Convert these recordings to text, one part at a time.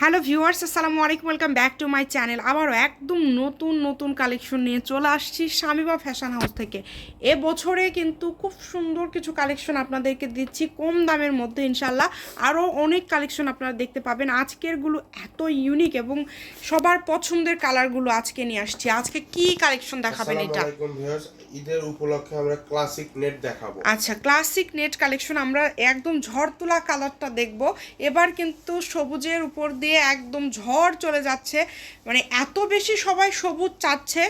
Hello viewers আসসালামু আলাইকুম welcome back to my channel. আবারও একদম নতুন নতুন কালেকশন নিয়ে চলে আসছি স্বামীবা ফ্যাশন হাউস থেকে। এ বছরে কিন্তু খুব সুন্দর কিছু কালেকশন আপনাদেরকে দিচ্ছি কম দামের মধ্যে ইনশাল্লাহ আরও অনেক কালেকশন আপনারা দেখতে পাবেন। আজকেরগুলো এত ইউনিক এবং সবার পছন্দের কালারগুলো আজকে নিয়ে আসছি। আজকে কি কালেকশন দেখাবেন এটা? ঈদের উপলক্ষে আমরা ক্লাসিক নেট দেখাবো। আচ্ছা ক্লাসিক নেট কালেকশন আমরা একদম ঝড় তোলা কালারটা দেখব। এবার কিন্তু সবুজের উপর দিয়ে একদম ঝড় চলে যাচ্ছে। মানে এত বেশি সবাই সবুজ চাচ্ছে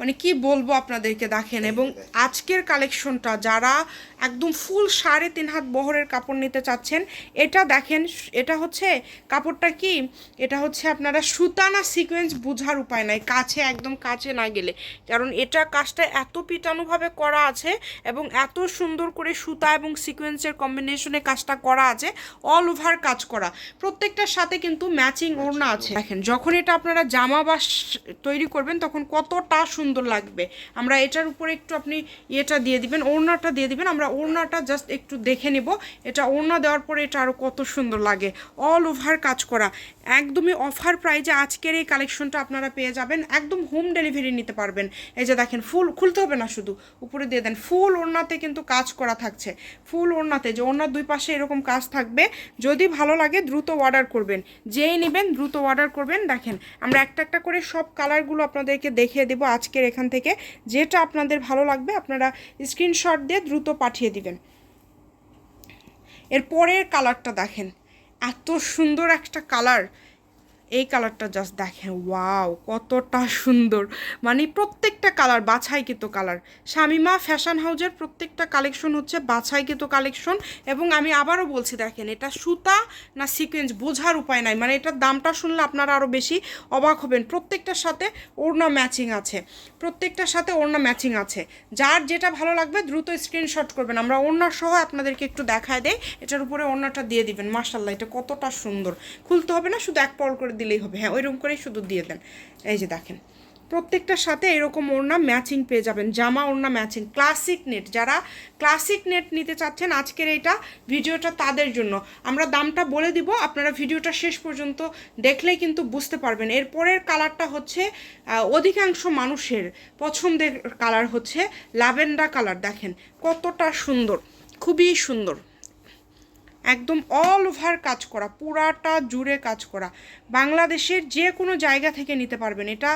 মানে কি বলব আপনাদেরকে দেখেন এবং আজকের কালেকশনটা যারা একদম ফুল সাড়ে তিন হাত বহরের কাপড় নিতে চাচ্ছেন এটা দেখেন এটা হচ্ছে কাপড়টা কি? এটা হচ্ছে আপনারা সুতা না সিকোয়েন্স বোঝার উপায় নাই কাছে একদম কাছে না গেলে। কারণ এটা কাজটা এত পিটানুভাবে করা আছে এবং এত সুন্দর করে সুতা এবং সিকোয়েন্সের কম্বিনেশনে কাজটা করা আছে অল ওভার কাজ করা। প্রত্যেকটার সাথে কিন্তু ম্যাচিং ওড়না আছে। দেখেন যখন এটা আপনারা জামা বা তৈরি করবেন তখন কতটা সুন্দর লাগবে। আমরা এটার উপরে একটু আপনি ইয়েটা দিয়ে দিবেন, ওড়নাটা দিয়ে দিবেন। আমরা ওড়নাটা জাস্ট একটু দেখে নিব। এটা ওড়না দেওয়ার পরে এটা আরও কত সুন্দর লাগে। অল ওভার কাজ করা। একদমই অফার প্রাইজে আজকের এই কালেকশনটা আপনারা পেয়ে যাবেন। একদম হোম ডেলিভারি নিতে পারবেন। এই যে দেখেন ফুল খুলতে হবে না শুধু। উপরে দিয়ে দেন। ফুল ওড়নাতে কিন্তু কাজ করা থাকছে। ফুল ওড়নাতে যে ওড়নার দুই পাশে এরকম কাজ থাকবে। যদি ভালো লাগে দ্রুত অর্ডার করবেন। যেই নেবেন দ্রুত অর্ডার করবেন। দেখেন, আমরা একটা একটা করে সব কালারগুলো আপনাদেরকে দেখিয়ে দেবো আজকের এখান থেকে যেটা আপনাদের ভালো লাগবে আপনারা স্ক্রিনশট দিয়ে দ্রুত পাঠিয়ে দিবেন। এর পরের কালারটা দেখেন। এত সুন্দর একটা কালার এই কালারটা জাস্ট দেখেন ওয়াও কতটা সুন্দর। মানে প্রত্যেকটা কালার বাছাইকৃত কালার শামিমা ফ্যাশন হাউজের প্রত্যেকটা কালেকশন হচ্ছে বাছাইকৃত কালেকশন এবং আমি আবারও বলছি, দেখেন, এটা সুতা না সিকোয়েন্স বোঝার উপায় নাই। মানে এটার দামটা শুনলে আপনারা আরও বেশি অবাক হবেন। প্রত্যেকটার সাথে ওড়না ম্যাচিং আছে। প্রত্যেকটার সাথে ওড়না ম্যাচিং আছে। যার যেটা ভালো লাগবে দ্রুত স্ক্রিনশট করবেন। আমরা ওড়না সহ আপনাদেরকে একটু দেখায় দেয় এটার উপরে ওড়নাটা দিয়ে দিবেন। মার্শাল্লাহ এটা কতটা সুন্দর। খুলতে হবে না, শুধু এক পল করে দিলেই হবে। হ্যাঁ ওইরকম করেই শুধু দিয়ে দেন। এই যে দেখেন, প্রত্যেকটার সাথে এরকম ওড়না ম্যাচিং পেয়ে যাবেন, জামা ওড়না ম্যাচিং ক্লাসিক নেট যারা ক্লাসিক নেট নিতে চাচ্ছেন আজকের এইটা ভিডিওটা তাদের জন্য। আমরা দামটা বলে দিব, আপনারা ভিডিওটা শেষ পর্যন্ত দেখলেই কিন্তু বুঝতে পারবেন। এরপরের কালারটা হচ্ছে অধিকাংশ মানুষের পছন্দের কালার হচ্ছে ল্যাভেন্ডার কালার দেখেন কতটা সুন্দর, খুবই সুন্দর। একদম অল ওভার কাজ করা, পুরাটা জুড়ে কাজ করা। বাংলাদেশের যে কোনো জায়গা থেকে নিতে পারবেন। এটা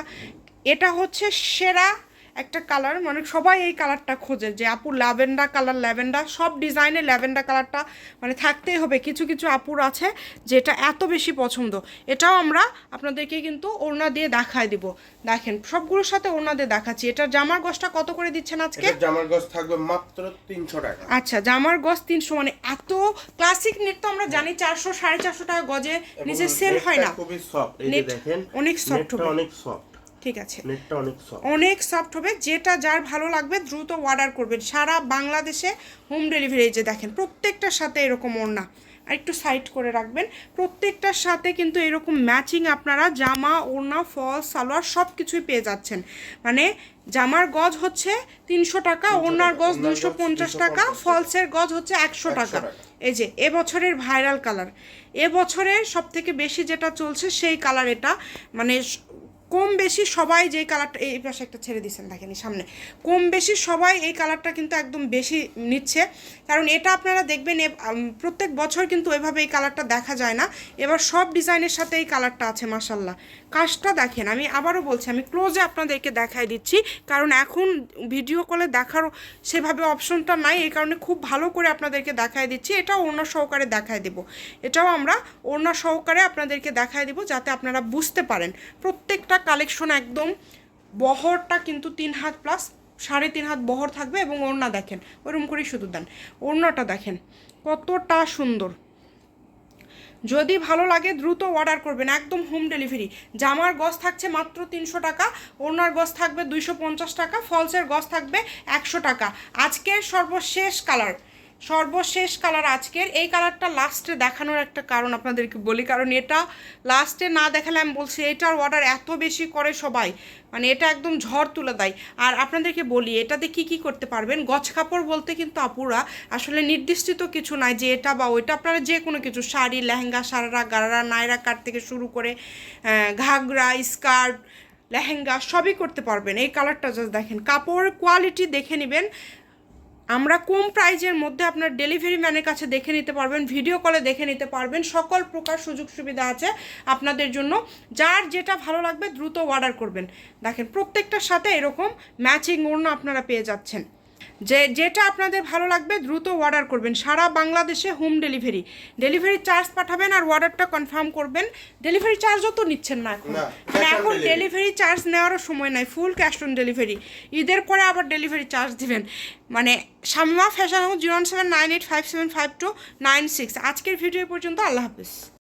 এটা হচ্ছে সেরা একটা কালার মানে সবাই এই কালারটা খোঁজে যে আপু ল্যাভেন্ডার কালার ল্যাভেন্ডার। সব ডিজাইনে ল্যাভেন্ডার কালারটা মানে থাকতেই হবে। কিছু কিছু আপুর আছে যেটা এত বেশি পছন্দ। এটাও আমরা আপনাদেরকে কিন্তু ওড়না দিয়ে দেখায় দিব। দেখেন সবগুলোর সাথে ওড়না দিয়ে দেখাচ্ছি। এটা জামার গছটা কত করে দিচ্ছেন আজকে? জামার গজ থাকবে মাত্র তিনশো টাকা। আচ্ছা জামার গজ তিনশো মানে এত ক্লাসিক নেট তো আমরা জানি চারশো সাড়ে চারশো টাকা গজে নিচে সেল হয় না। খুবই সফট এই দেখেন অনেক হবে। অনেক সফট ঠিক আছে। অনেক সফট অনেক সফট হবে যেটা যার ভালো লাগবে দ্রুত অর্ডার করবেন। সারা বাংলাদেশে হোম ডেলিভারি যে দেখেন প্রত্যেকটার সাথে এরকম ওড়না। আর একটু সাইড করে রাখবেন। প্রত্যেকটার সাথে কিন্তু এরকম ম্যাচিং আপনারা জামা ওড়না ফল সালোয়ার সব কিছুই পেয়ে যাচ্ছেন। মানে জামার গজ হচ্ছে তিনশো টাকা ওড়নার গজ দুশো পঞ্চাশ টাকা। ফলসের গজ হচ্ছে একশো টাকা। এই যে এবছরের ভাইরাল কালার এবছরে সব থেকে বেশি যেটা চলছে সেই কালার এটা। মানে কম বেশি সবাই যেই কালারটা এই পাশে একটা ছেড়ে দিচ্ছেন দেখেন সামনে। কম বেশি সবাই এই কালারটা কিন্তু একদম বেশি নিচ্ছে। কারণ এটা আপনারা দেখবেন প্রত্যেক বছর কিন্তু এভাবে এই কালারটা দেখা যায় না। এবার সব ডিজাইনের সাথে এই কালারটা আছে মাসাল্লাহ কাজটা দেখেন, আমি আবারও বলছি, আমি ক্লোজে আপনাদেরকে দেখাই দিচ্ছি। কারণ এখন ভিডিও কলে দেখার সেভাবে অপশনটা নাই, এই কারণে খুব ভালো করে আপনাদেরকে দেখাই দিচ্ছি। এটাও ওড়না সহকারে দেখাই দেব। এটাও আমরা ওড়না সহকারে আপনাদেরকে দেখাই দেব, যাতে আপনারা বুঝতে পারেন। প্রত্যেকটা কালেকশন একদম বহরটা কিন্তু তিন হাত প্লাস সাড়ে তিন হাত বহর থাকবে এবং ওড়না দেখেন। ওরকম করেই শুধু দেন। ওড়নাটা দেখেন, কতটা সুন্দর। যদি ভালো লাগে দ্রুত অর্ডার করবেন, একদম হোম ডেলিভারি জামার গজ থাকছে মাত্র তিনশো টাকা ওনার গজ থাকবে দুইশো পঞ্চাশ টাকা ফলসের গজ থাকবে একশো টাকা। আজকের সর্বশেষ কালার সর্বশেষ কালার আজকের। এই কালারটা লাস্টে দেখানোর একটা কারণ আপনাদেরকে বলি, কারণ এটা লাস্টে না দেখালে আমি বলছি, এটার অর্ডার এত বেশি করে সবাই মানে এটা একদম ঝড় তুলে দেয়। আর আপনাদেরকে বলি, এটাতে কি কি করতে পারবেন? গছ কাপড় বলতে কিন্তু আপুরা আসলে নির্দিষ্ট কিছু নাই যে এটা বা ওইটা। আপনারা যে কোনো কিছু, শাড়ি, লেহেঙ্গা, সারারা, গারারা, নায়রা কাট থেকে শুরু করে ঘাগরা, স্কার্ট, লেহেঙ্গা সবই করতে পারবেন। এই কালারটা জাস্ট দেখেন। কাপড় কোয়ালিটি দেখে নেবেন আমরা কম প্রাইজের মধ্যে আপনার ডেলিভারি ম্যানের কাছে দেখে নিতে পারবেন ভিডিও কলে দেখে নিতে পারবেন, সকল প্রকার সুযোগ সুবিধা আছে আপনাদের জন্য। যার যেটা ভালো লাগবে দ্রুত অর্ডার করবেন। দেখেন, প্রত্যেকটার সাথে এরকম ম্যাচিং ওড়না আপনারা পেয়ে যাচ্ছেন। যে যেটা আপনাদের ভালো লাগবে দ্রুত অর্ডার করবেন। সারা বাংলাদেশে হোম ডেলিভারি ডেলিভারি চার্জ পাঠাবেন আর অর্ডারটা কনফার্ম করবেন। ডেলিভারি চার্জও তো নিচ্ছেন না এখন। মানে এখন ডেলিভারি চার্জ নেওয়ারও সময় নাই। ফুল ক্যাশ অন ডেলিভারি ঈদের পরে আবার ডেলিভারি চার্জ দিবেন। মানে Shamima fashion house zero seven nine eight five seven five two nine six. আজকের ভিডিও পর্যন্ত আল্লাহ হাফিজ।